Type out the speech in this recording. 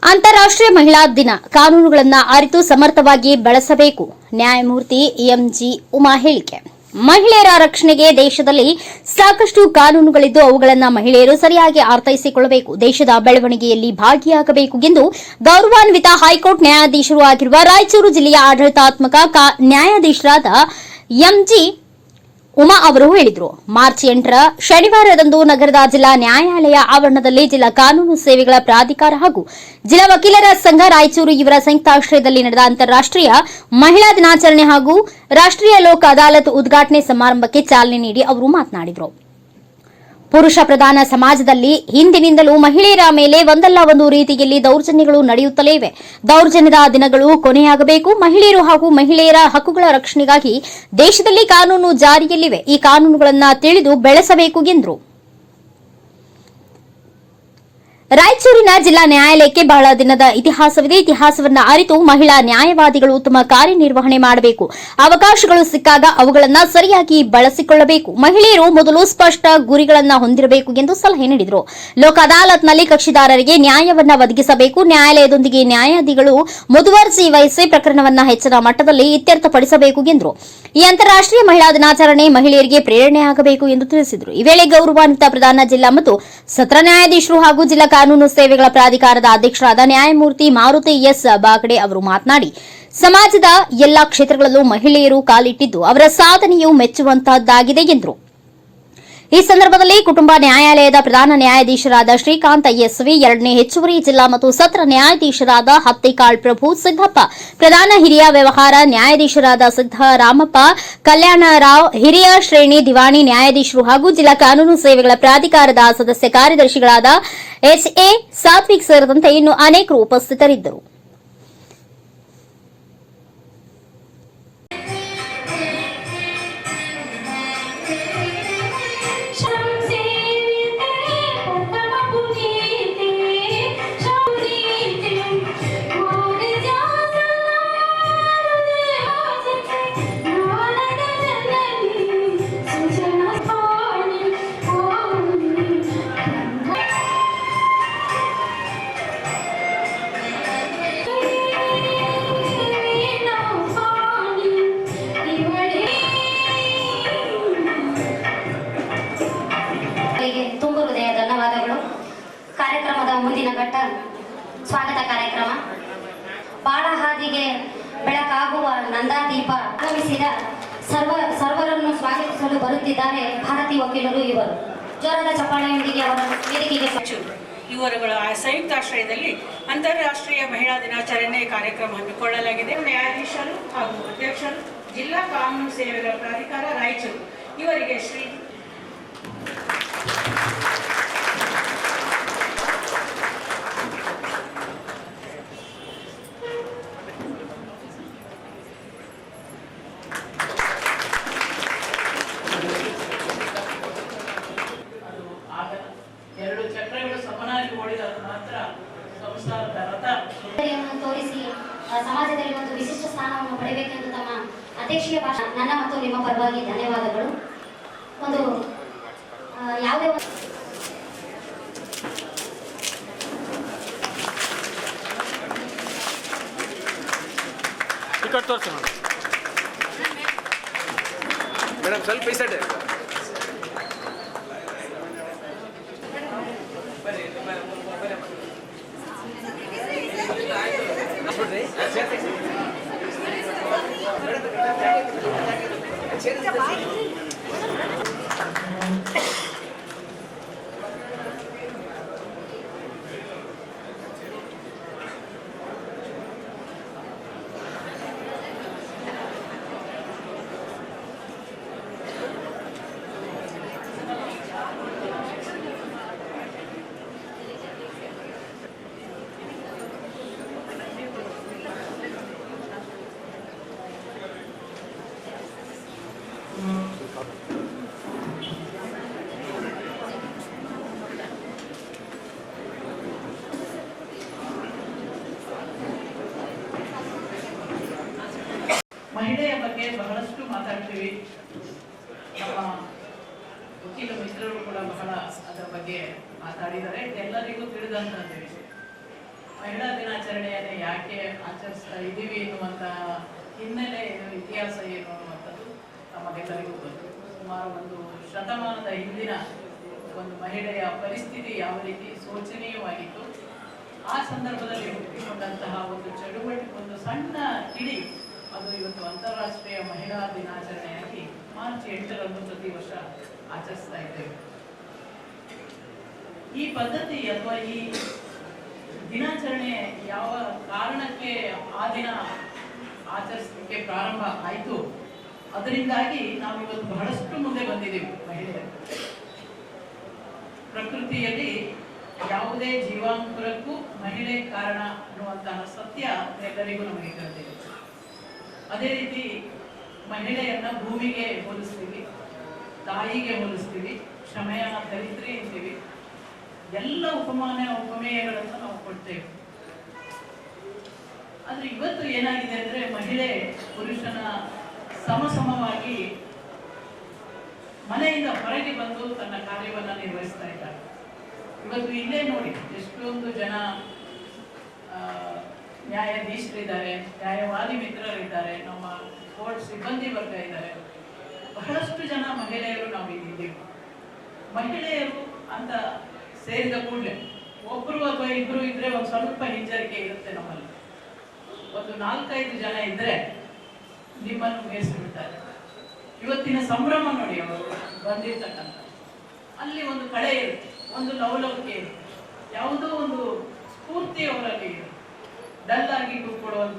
ಅಂತಾರಾಷ್ಟ್ರೀಯ ಮಹಿಳಾ ದಿನ. ಕಾನೂನುಗಳನ್ನು ಅರಿತು ಸಮರ್ಥವಾಗಿ ಬಳಸಬೇಕು. ನ್ಯಾಯಮೂರ್ತಿ ಎಂಜಿ ಉಮಾ ಹೇಳಿಕೆ. ಮಹಿಳೆಯರ ರಕ್ಷಣೆಗೆ ದೇಶದಲ್ಲಿ ಸಾಕಷ್ಟು ಕಾನೂನುಗಳಿದ್ದು ಅವುಗಳನ್ನು ಮಹಿಳೆಯರು ಸರಿಯಾಗಿ ಅರ್ಥೈಸಿಕೊಳ್ಳಬೇಕು. ದೇಶದ ಬೆಳವಣಿಗೆಯಲ್ಲಿ ಭಾಗಿಯಾಗಬೇಕು ಎಂದು ಗೌರವಾನ್ವಿತ ಹೈಕೋರ್ಟ್ ನ್ಯಾಯಾಧೀಶರು ಆಗಿರುವ ರಾಯಚೂರು ಜಿಲ್ಲೆಯ ಆಡಳಿತಾತ್ಮಕ ನ್ಯಾಯಾಧೀಶರಾದ ಎಂಜಿ ಉಮಾ ಅವರು ಹೇಳಿದರು. ಮಾರ್ಚ್ ಎಂಟರ ಶನಿವಾರದಂದು ನಗರದ ಜಿಲ್ಲಾ ನ್ಯಾಯಾಲಯ ಆವರಣದಲ್ಲಿ ಜಿಲ್ಲಾ ಕಾನೂನು ಸೇವೆಗಳ ಪ್ರಾಧಿಕಾರ ಹಾಗೂ ಜಿಲ್ಲಾ ವಕೀಲರ ಸಂಘ ರಾಯಚೂರು ಇವರ ಸಂಯುಕ್ತಾಶ್ರಯದಲ್ಲಿ ನಡೆದ ಅಂತಾರಾಷ್ಟೀಯ ಮಹಿಳಾ ದಿನಾಚರಣೆ ಹಾಗೂ ರಾಷ್ಟ್ರೀಯ ಲೋಕ ಅದಾಲತ್ ಉದ್ಘಾಟನೆ ಸಮಾರಂಭಕ್ಕೆ ಚಾಲನೆ ನೀಡಿ ಅವರು ಮಾತನಾಡಿದರು. ಪುರುಷ ಪ್ರಧಾನ ಸಮಾಜದಲ್ಲಿ ಹಿಂದಿನಿಂದಲೂ ಮಹಿಳೆಯರ ಮೇಲೆ ಒಂದಲ್ಲ ಒಂದು ರೀತಿಯಲ್ಲಿ ದೌರ್ಜನ್ಯಗಳು ನಡೆಯುತ್ತಲೇ ಇವೆ. ದೌರ್ಜನ್ಯದ ದಿನಗಳು ಕೊನೆಯಾಗಬೇಕು. ಮಹಿಳೆಯರು ಹಾಗೂ ಮಹಿಳೆಯರ ಹಕ್ಕುಗಳ ರಕ್ಷಣೆಗಾಗಿ ದೇಶದಲ್ಲಿ ಕಾನೂನು ಜಾರಿಯಲ್ಲಿವೆ. ಈ ಕಾನೂನುಗಳನ್ನು ತಿಳಿದು ಬೆಳೆಸಬೇಕು ಎಂದರು. ರಾಯಚೂರಿನ ಜಿಲ್ಲಾ ನ್ಯಾಯಾಲಯಕ್ಕೆ ಬಹಳ ದಿನದ ಇತಿಹಾಸವಿದೆ. ಇತಿಹಾಸವನ್ನ ಅರಿತು ಮಹಿಳಾ ನ್ಯಾಯವಾದಿಗಳು ಉತ್ತಮ ಕಾರ್ಯನಿರ್ವಹಣೆ ಮಾಡಬೇಕು. ಅವಕಾಶಗಳು ಸಿಕ್ಕಾಗ ಅವುಗಳನ್ನ ಸರಿಯಾಗಿ ಬಳಸಿಕೊಳ್ಳಬೇಕು. ಮಹಿಳೆಯರು ಮೊದಲು ಸ್ಪಷ್ಟ ಗುರಿಗಳನ್ನ ಹೊಂದಿರಬೇಕು ಎಂದು ಸಲಹೆ ನೀಡಿದರು. ಲೋಕ ಅದಾಲತ್ನಲ್ಲಿ ಕಕ್ಷಿದಾರರಿಗೆ ನ್ಯಾಯವನ್ನ ಒದಗಿಸಬೇಕು. ನ್ಯಾಯಾಲಯದೊಂದಿಗೆ ನ್ಯಾಯಾಧಿಗಳು ಮುದುವರ್ಜಿ ವಹಿಸಿ ಪ್ರಕರಣವನ್ನ ಹೆಚ್ಚಿನ ಮಟ್ಟದಲ್ಲಿ ಇತ್ಯರ್ಥಪಡಿಸಬೇಕು ಎಂದರು. ಈ ಅಂತಾರಾಷ್ಟೀಯ ಮಹಿಳಾ ದಿನಾಚರಣೆ ಮಹಿಳೆಯರಿಗೆ ಪ್ರೇರಣೆಯಾಗಬೇಕು ಎಂದು ತಿಳಿಸಿದರು. ಈ ವೇಳೆ ಗೌರವಾನ್ವಿತ ಪ್ರಧಾನ ಜಿಲ್ಲಾ ಮತ್ತು ಸತ್ರ ನ್ಯಾಯಾಧೀಶರು ಹಾಗೂ ಜಿಲ್ಲಾ ಕಾನೂನು ಸೇವೆಗಳ ಪ್ರಾಧಿಕಾರದ ಅಧ್ಯಕ್ಷರಾದ ನ್ಯಾಯಮೂರ್ತಿ ಮಾರುತಿ ಎಸ್ ಬಾಗಡೆ ಅವರು ಮಾತನಾಡಿ, ಸಮಾಜದ ಎಲ್ಲಾ ಕ್ಷೇತ್ರಗಳಲ್ಲೂ ಮಹಿಳೆಯರು ಕಾಲಿಟ್ಟಿದ್ದು ಅವರ ಸಾಧನೆಯು ಮೆಚ್ಚುವಂತಹದ್ದಾಗಿದೆ ಎಂದರು. ಈ ಸಂದರ್ಭದಲ್ಲಿ ಕುಟುಂಬ ನ್ಯಾಯಾಲಯದ ಪ್ರಧಾನ ನ್ಯಾಯಾಧೀಶರಾದ ಶ್ರೀಕಾಂತ ಎಸ್ವಿ ಎರಡನೇ ಹೆಚ್ಚುವರಿ ಜಿಲ್ಲಾ ಮತ್ತು ಸತ್ರ ನ್ಯಾಯಾಧೀಶರಾದ ಹತ್ತಿಕಾಳ್ ಪ್ರಭು, ಸಿದ್ದಪ್ಪ, ಪ್ರಧಾನ ಹಿರಿಯ ವ್ಯವಹಾರ ನ್ಯಾಯಾಧೀಶರಾದ ಸಿದ್ದರಾಮಪ್ಪ ಕಲ್ಯಾಣರಾವ್ ಹಿರಿಯ ಶ್ರೇಣಿ ದಿವಾಣಿ ನ್ಯಾಯಾಧೀಶರು ಹಾಗೂ ಜಿಲ್ಲಾ ಕಾನೂನು ಸೇವೆಗಳ ಪ್ರಾಧಿಕಾರದ ಸದಸ್ಯ ಕಾರ್ಯದರ್ಶಿಗಳಾದ ಎಚ್ಎ ಸಾತ್ವಿಕ್ ಸೇರಿದಂತೆ ಇನ್ನು ಅನೇಕರು ಉಪಸ್ಥಿತರಿದ್ದರು. ಸ್ವಾಗತ ಕಾರ್ಯಕ್ರಮ. ಬಾಳ ಹಾದಿಗೆ ಬೆಳಕಾಗುವ ನಂದಾದೀಪ ಆಗಮಿಸಿದ ಸರ್ವ ಸರ್ವರನ್ನು ಸ್ವಾಗತಿಸಲು ಬರುತ್ತಿದ್ದಾರೆ ಭಾರತೀಯ ವಕೀಲರು ಇವರು. ಜ್ವರದ ಚಪ್ಪಾಳೆಯೊಂದಿಗೆ ಅವರ ವೇದಿಕೆಗೆ ಇವರುಗಳ ಆ ಸಂಯುಕ್ತಾಶ್ರಯದಲ್ಲಿ ಅಂತಾರಾಷ್ಟ್ರೀಯ ಮಹಿಳಾ ದಿನಾಚರಣೆ ಕಾರ್ಯಕ್ರಮ ಹಮ್ಮಿಕೊಳ್ಳಲಾಗಿದೆ ನ್ಯಾಯಾಧೀಶರು ಹಾಗೂ ಅಧ್ಯಕ್ಷರು, ಜಿಲ್ಲಾ ಕಾನೂನು ಸೇವೆಗಳ ಪ್ರಾಧಿಕಾರ, ರಾಯಚೂರು. ಇವರಿಗೆ ಶ್ರೀ ನನ್ನ ಮತ್ತು ನಿಮ್ಮ ಪರವಾಗಿ ಧನ್ಯವಾದಗಳು. ಒಂದು ಆ, ಯಾವುದೇ ಟಿಕೆಟ್ ತೋರಿಸಿ ಮೇಡಮ್. ಮೇಡಮ್ ಸ್ವಲ್ಪ ಈ ಸೈಡ್. ಮಹಿಳೆಯ ಮಾತಾಡ್ತೀವಿ ನಮ್ಮ ವಕೀಲ ಮಿತ್ರರು ಕೂಡ ಬಹಳ ಅದರ ಬಗ್ಗೆ ಮಾತಾಡಿದ್ದಾರೆ. ಎಲ್ಲರಿಗೂ ತಿಳಿದಂತ ವಿಷಯ ಮಹಿಳಾ ದಿನಾಚರಣೆಯನ್ನು ಯಾಕೆ ಆಚರಿಸ್ತಾ ಇದ್ದೀವಿ ಎನ್ನುವಂಥ ಹಿನ್ನೆಲೆ ಏನು, ಇತಿಹಾಸ ಏನು ಅನ್ನುವಂಥದ್ದು ನಮಗೆಲ್ಲರಿಗೂ ಗೊತ್ತು. ಸುಮಾರು ಒಂದು ಶತಮಾನದ ಹಿಂದಿನ ಒಂದು ಮಹಿಳೆಯ ಪರಿಸ್ಥಿತಿ ಯಾವ ರೀತಿ ಶೋಚನೀಯವಾಗಿತ್ತು. ಆ ಸಂದರ್ಭದಲ್ಲಿ ಹುಟ್ಟಿಕೊಂಡಂತಹ ಒಂದು ಚಳುವಳಿ, ಒಂದು ಸಣ್ಣ ಕಿಡಿ ಅದು ಇವತ್ತು ಅಂತಾರಾಷ್ಟ್ರೀಯ ಮಹಿಳಾ ದಿನಾಚರಣೆಯಾಗಿ ಮಾರ್ಚ್ ಎಂಟರಂದು ಪ್ರತಿ ವರ್ಷ ಆಚರಿಸ್ತಾ ಇದ್ದೇವೆ. ಈ ಪದ್ಧತಿ ಅಥವಾ ಈ ದಿನಾಚರಣೆ ಯಾವ ಕಾರಣಕ್ಕೆ ಆ ದಿನ ಆಚರಿಸಲಿಕ್ಕೆ ಪ್ರಾರಂಭ ಆಯಿತು? ಅದರಿಂದಾಗಿ ನಾವು ಇವತ್ತು ಬಹಳಷ್ಟು ಮುಂದೆ ಬಂದಿದ್ದೀವಿ ಮಹಿಳೆಯರು. ಪ್ರಕೃತಿಯಲ್ಲಿ ಯಾವುದೇ ಜೀವಾಂಕುರಕ್ಕೂ ಮಹಿಳೆ ಕಾರಣ ಅನ್ನುವಂತಹ ಸತ್ಯ ಎಲ್ಲರಿಗೂ ನಮಗೆ ಗೊತ್ತಿದೆ ಅದೇ ರೀತಿ ಮಹಿಳೆಯನ್ನ ಭೂಮಿಗೆ ಹೋಲಿಸ್ತೀವಿ, ತಾಯಿಗೆ ಹೋಲಿಸ್ತೀವಿ ಕ್ಷಮೆಯ ದರಿದ್ರಿ ಅಂತೀವಿ. ಎಲ್ಲ ಉಪಮಾನ, ಉಪಮೇಯಗಳನ್ನು ನಾವು ಕೊಡ್ತೇವೆ. ಆದ್ರೆ ಇವತ್ತು ಏನಾಗಿದೆ ಅಂದ್ರೆ ಮಹಿಳೆ ಪುರುಷನ ಸಮಸಮವಾಗಿ ಮನೆಯಿಂದ ಹೊರಗೆ ಬಂದು ತನ್ನ ಕಾರ್ಯವನ್ನ ನಿರ್ವಹಿಸ್ತಾ ಇದ್ದಾರೆ. ಇವತ್ತು ಇಲ್ಲೇ ನೋಡಿ, ಎಷ್ಟೊಂದು ಜನ ನ್ಯಾಯಾಧೀಶರಿದ್ದಾರೆ, ನ್ಯಾಯವಾದಿ ಮಿತ್ರರಿದ್ದಾರೆ, ನಮ್ಮ ಕೋರ್ಟ್ ಸಿಬ್ಬಂದಿ ವರ್ಗ ಇದ್ದಾರೆ. ಬಹಳಷ್ಟು ಜನ ಮಹಿಳೆಯರು ನಾವು ಇಲ್ಲಿದ್ದೀವಿ ಮಹಿಳೆಯರು ಅಂತ ಸೇರಿದ ಕೂಡಲೇ ಒಬ್ಬರು ಅಥವಾ ಇಬ್ಬರು ಇದ್ರೆ ಒಂದು ಸ್ವಲ್ಪ ಹಿಂಜರಿಕೆ ಇರುತ್ತೆ ನಮ್ಮಲ್ಲಿ. ಒಂದು ನಾಲ್ಕೈದು ಜನ ಇದ್ರೆ ನಿಮ್ಮನ್ನು ಮೇಯಿಸಿಬಿಡ್ತಾರೆ ಇವತ್ತಿನ ಸಂಭ್ರಮ ನೋಡಿ ಅವರು ಬಂದಿರ್ತಕ್ಕಂಥ. ಅಲ್ಲಿ ಒಂದು ಕಳೆ ಇರುತ್ತೆ, ಒಂದು ಲವಲವಿಕೆ ಇರುತ್ತೆ. ಯಾವುದೋ ಒಂದು ಸ್ಫೂರ್ತಿ ಅವರಲ್ಲಿ ಇರುತ್ತೆ. ಡಲ್ ಆಗಿ ಕೂತ್ಕೊಳ್ಳುವಂತ